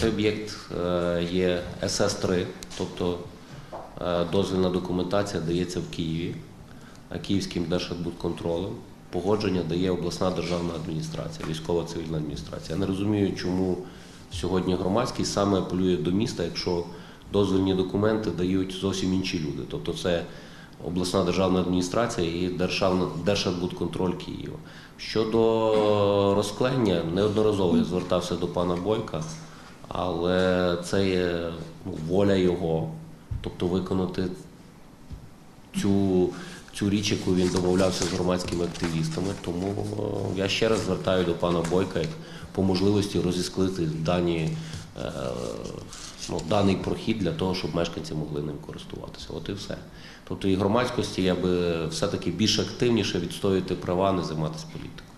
Цей об'єкт е, є СС-3, тобто е, дозвільна документація дається в Києві е, Київським Держадбудконтролем. Погодження дає обласна державна адміністрація, військова цивільна адміністрація. Я не розумію, чому сьогодні громадськість саме апелює до міста, якщо дозвільні документи дають зовсім інші люди. Тобто це обласна державна адміністрація і державна Держадбудконтроль Києва. Щодо розклення, неодноразово я звертався до пана Бойка, але це є ну, воля його, тобто виконати цю, цю річ, яку він домовлявся з громадськими активістами. Тому е, я ще раз звертаю до пана Бойка по можливості розісклити дані, е, ну, даний прохід для того, щоб мешканці могли ним користуватися. От і все. Тобто і громадськості я би все-таки більш активніше відстоювати права, не займатися політикою.